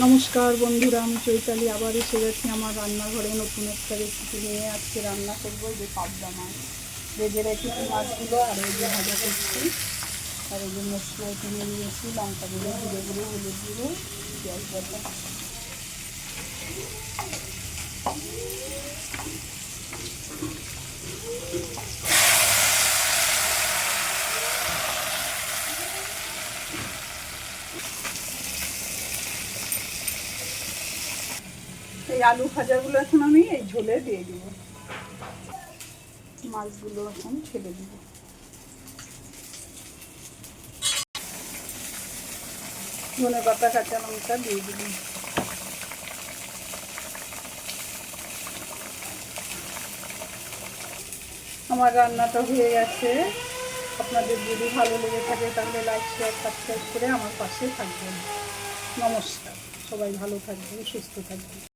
নমস্কার বন্ধুরা, আমি চৈতালি, আবার এসে গেছি আমার রান্নাঘরে নতুন একটা রেসিপি নিয়ে। আজকে রান্না করব যে পাবদা মাছ। ভেজে রেখেছি মাছগুলো, আর এই যে ভাজা করছি। আর এই যে মশলা কিনে নিয়েছি, লঙ্কা গুঁড়ো, জিরে গুঁড়ো, হলুদ গুঁড়ো, পেঁয়াজ বাটা। এই আলু ভাজাগুলো এখন আমি এই ঝোলে দিয়ে দিব। মাছগুলো এখন ছেড়ে দিব। ধনে পাতা, কাঁচা লঙ্কা দিয়ে দিবি। আমার রান্নাটা হয়ে গেছে। আপনাদের যদি ভালো লেগে থাকে তাহলে লাইক শেয়ার সাবস্ক্রাইব করে আমার পাশে থাকবেন। নমস্কার। সবাই ভালো থাকবেন, সুস্থ থাকবেন।